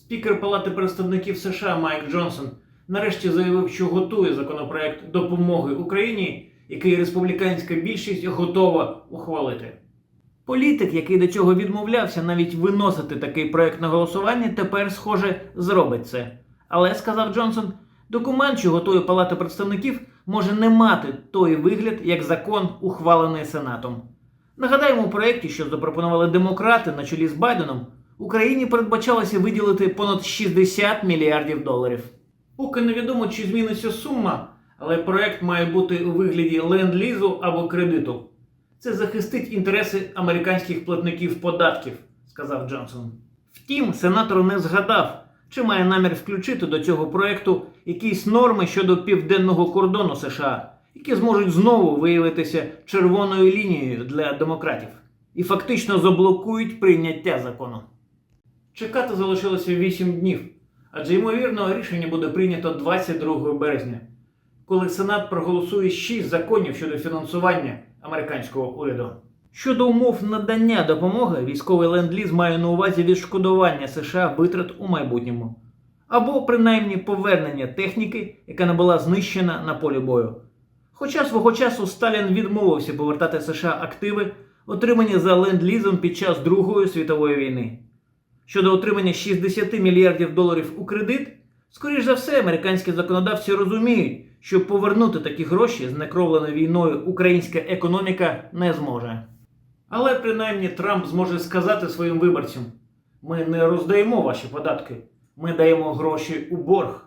Спікер Палати представників США Майк Джонсон нарешті заявив, що готує законопроект допомоги Україні, який республіканська більшість готова ухвалити. Політик, який до цього відмовлявся навіть виносити такий проект на голосування, тепер, схоже, зробить це. Але, сказав Джонсон, документ, що готує Палата представників, може не мати той вигляд, як закон, ухвалений Сенатом. Нагадаємо, у проєкті, що запропонували демократи на чолі з Байденом, Україні передбачалося виділити понад 60 мільярдів доларів. Поки невідомо, чи зміниться сума, але проект має бути у вигляді ленд-лізу або кредиту. Це захистить інтереси американських платників податків, сказав Джонсон. Втім, сенатор не згадав, чи має намір включити до цього проекту якісь норми щодо південного кордону США, які зможуть знову виявитися червоною лінією для демократів і фактично заблокують прийняття закону. Чекати залишилося 8 днів, адже ймовірно рішення буде прийнято 22 березня, коли Сенат проголосує 6 законів щодо фінансування американського уряду. Щодо умов надання допомоги, військовий ленд-ліз має на увазі відшкодування США витрат у майбутньому, або принаймні повернення техніки, яка не була знищена на полі бою. Хоча свого часу Сталін відмовився повертати США активи, отримані за ленд-лізом під час Другої світової війни. Щодо отримання 60 мільярдів доларів у кредит, скоріш за все, американські законодавці розуміють, що повернути такі гроші з некровленою війною українська економіка не зможе. Але принаймні Трамп зможе сказати своїм виборцям: ми не роздаємо ваші податки, ми даємо гроші у борг.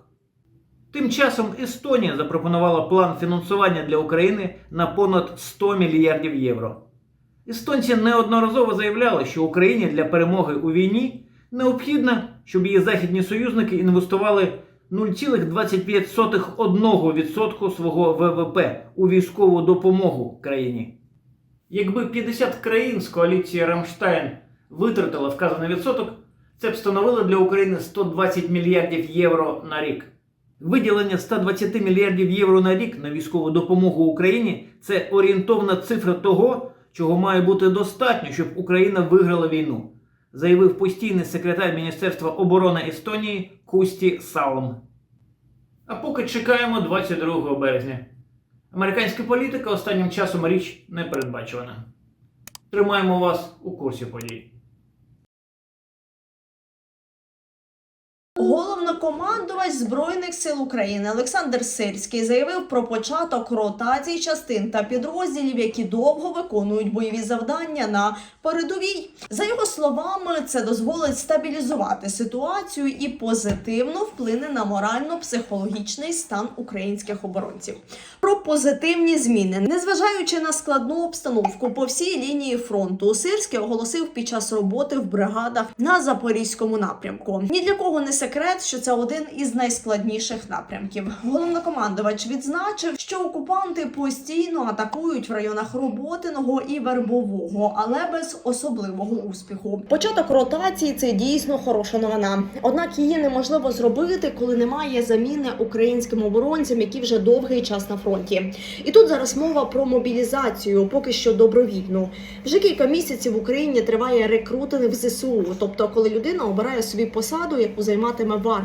Тим часом Естонія запропонувала план фінансування для України на понад 100 мільярдів євро. Естонці неодноразово заявляли, що Україні для перемоги у війні необхідно, щоб її західні союзники інвестували 0,25% свого ВВП у військову допомогу країні. Якби 50 країн з коаліції Рамштайн витратили вказаний відсоток, це б становило для України 120 мільярдів євро на рік. Виділення 120 мільярдів євро на рік на військову допомогу Україні це орієнтовна цифра того, чого має бути достатньо, щоб Україна виграла війну, заявив постійний секретар Міністерства оборони Естонії Кусті Салм. А поки чекаємо 22 березня. Американська політика останнім часом річ не передбачувана. Тримаємо вас у курсі подій. Головнокомандувач Збройних сил України Олександр Сирський заявив про початок ротації частин та підрозділів, які довго виконують бойові завдання на передовій. За його словами, це дозволить стабілізувати ситуацію і позитивно вплине на морально-психологічний стан українських оборонців. Про позитивні зміни, незважаючи на складну обстановку по всій лінії фронту, Сирський оголосив під час роботи в бригадах на запорізькому напрямку. Ні для кого не секрет, що це один із найскладніших напрямків. Головнокомандувач відзначив, що окупанти постійно атакують в районах Роботиного і Вербового, але без особливого успіху. Початок ротації це дійсно хороша новина. Однак її неможливо зробити, коли немає заміни українським оборонцям, які вже довгий час на фронті. І тут зараз мова про мобілізацію, поки що добровільну. Вже кілька місяців в Україні триває рекрутинг в ЗСУ, тобто коли людина обирає собі посаду, яку займатиме в армії.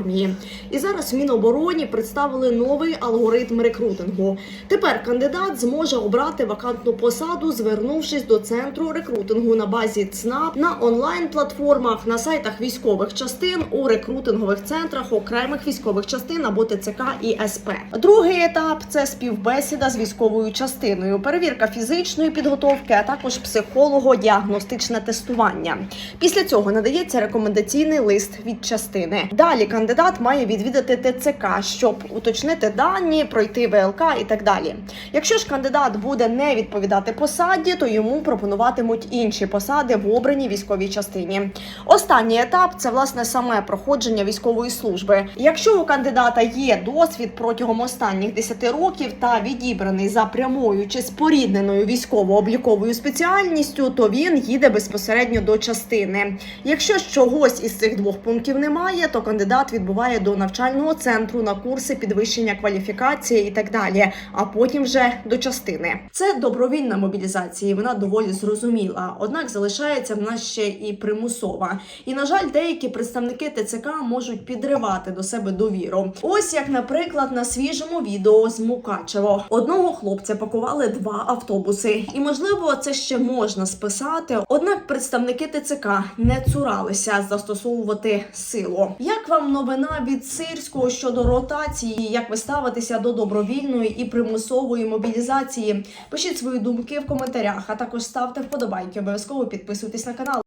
І зараз в Мінобороні представили новий алгоритм рекрутингу. Тепер кандидат зможе обрати вакантну посаду, звернувшись до центру рекрутингу на базі ЦНАП на онлайн-платформах, на сайтах військових частин, у рекрутингових центрах окремих військових частин або ТЦК і СП. Другий етап це співбесіда з військовою частиною, перевірка фізичної підготовки, а також психолого-діагностичне тестування. Після цього надається рекомендаційний лист від частини. Далі кандидат має відвідати ТЦК, щоб уточнити дані, пройти ВЛК і так далі. Якщо ж кандидат буде не відповідати посаді, то йому пропонуватимуть інші посади в обраній військовій частині. Останній етап це власне саме проходження військової служби. Якщо у кандидата є досвід протягом останніх 10 років та відібраний за прямою чи спорідненою військово-обліковою спеціальністю, то він їде безпосередньо до частини. Якщо чогось із цих двох пунктів немає, то кандидат відбуває до навчального центру на курси підвищення кваліфікації і так далі, а потім вже до частини. Це добровільна мобілізація, і вона доволі зрозуміла. Однак залишається в нас ще і примусова. І на жаль, деякі представники ТЦК можуть підривати до себе довіру. Ось як, наприклад, на свіжому відео з Мукачево одного хлопця пакували два автобуси, і можливо це ще можна списати. Однак представники ТЦК не цуралися застосовувати силу. Як вам новина від Сирського щодо ротації? Як ви ставитеся до добровільної і примусової мобілізації? Пишіть свої думки в коментарях, а також ставте вподобайки. Обов'язково підписуйтесь на канал.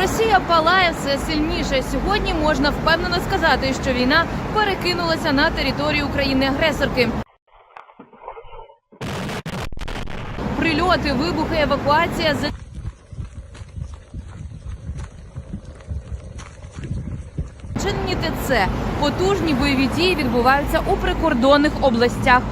Росія палає все сильніше. Сьогодні можна впевнено сказати, що війна перекинулася на територію країни-агресорки. Прильоти, вибухи, евакуація за Чинні ТЦ потужні бойові дії відбуваються у прикордонних областях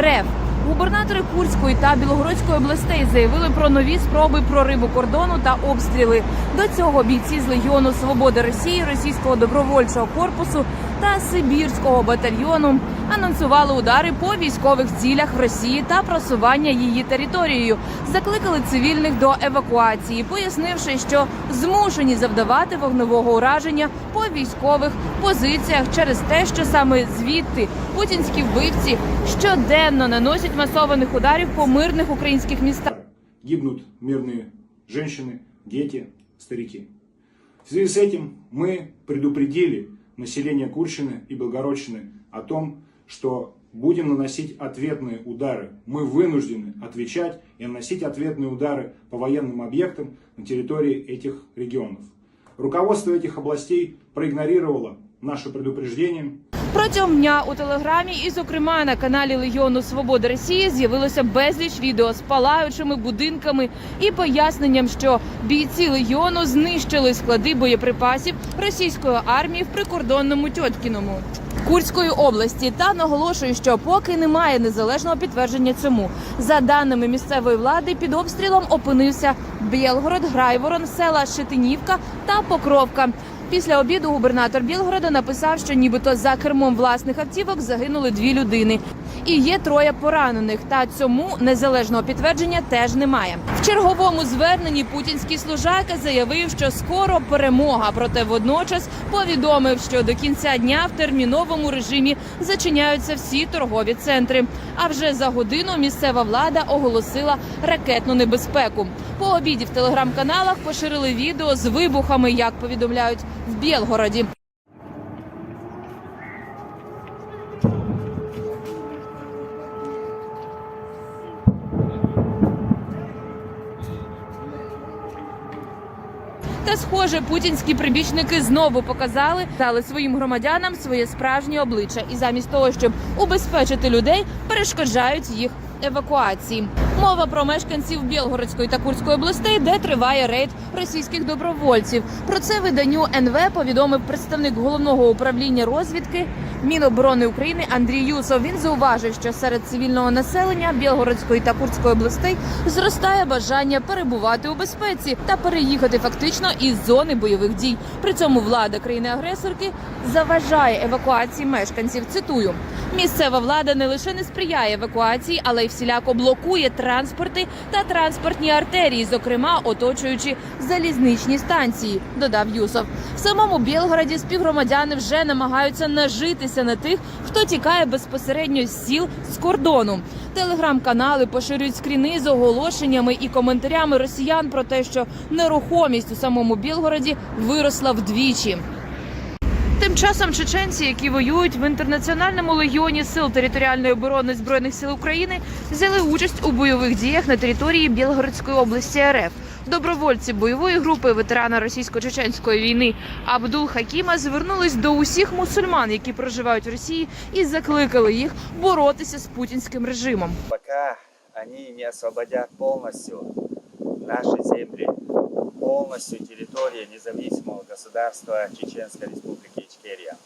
РФ. Губернатори Курської та Білогородської областей заявили про нові спроби прориву кордону та обстріли. До цього бійці з Легіону Свободи Росії, російського добровольчого корпусу та Сибірського батальйону анонсували удари по військових цілях Росії та просування її територією. Закликали цивільних до евакуації, пояснивши, що змушені завдавати вогневого ураження по військових позиціях через те, що саме звідти путінські вбивці щоденно наносять масованих ударів по мирних українських містах. гибнут мирные женщины, дети, старики. В связи с этим мы предупредили население Курщины и Белгородщины о том, что будем наносить ответные удары. Мы вынуждены отвечать и наносить ответные удары по военным объектам на территории этих регионов. Руководство этих областей проигнорировало наше предупреждение Протягом дня у телеграмі, і, зокрема, на каналі Легіону Свободи Росії з'явилося безліч відео з палаючими будинками і поясненням, що бійці легіону знищили склади боєприпасів російської армії в прикордонному Тьоткіному. Курської області та наголошую, що поки немає незалежного підтвердження цьому. За даними місцевої влади, під обстрілом опинився Білгород, Грайворон, села Шитинівка та Покровка. Після обіду губернатор Білгорода написав, що нібито за кермом власних автівок загинули дві людини. І є троє поранених. Та цьому незалежного підтвердження теж немає. В черговому зверненні путінський служака заявив, що скоро перемога. Проте водночас повідомив, що до кінця дня в терміновому режимі зачиняються всі торгові центри. А вже за годину місцева влада оголосила ракетну небезпеку. По обіді в телеграм-каналах поширили відео з вибухами, як повідомляють в Білгороді. Та схоже, путінські прибічники знову показали дали своїм громадянам своє справжнє обличчя, і замість того, щоб убезпечити людей, перешкоджають їх евакуації. Мова про мешканців Білгородської та Курської областей, де триває рейд російських добровольців. Про це виданню НВ повідомив представник головного управління розвідки Міноборони України Андрій Юсов. Він зауважив, що серед цивільного населення Білгородської та Курської областей зростає бажання перебувати у безпеці та переїхати фактично із зони бойових дій. При цьому влада країни-агресорки заважає евакуації мешканців. Цитую. Місцева влада не лише не сприяє евакуації, але й всіляко блокує транспорти та транспортні артерії, зокрема оточуючи залізничні станції. Додав Юсов. В самому Білгороді співгромадяни вже намагаються нажитися на тих, хто тікає безпосередньо з сіл з кордону. Телеграм-канали поширюють скріни з оголошеннями і коментарями росіян про те, що нерухомість у самому Білгороді виросла вдвічі. Тим часом чеченці, які воюють в інтернаціональному легіоні сил територіальної оборони збройних сил України, взяли участь у бойових діях на території Білгородської області РФ. Добровольці бойової групи ветерана російсько-чеченської війни Абдул Хакіма звернулись до усіх мусульман, які проживають в Росії, і закликали їх боротися з путінським режимом. пока они не освободят полностью наши земли, полностью территории независимого государства Чеченской Республики area.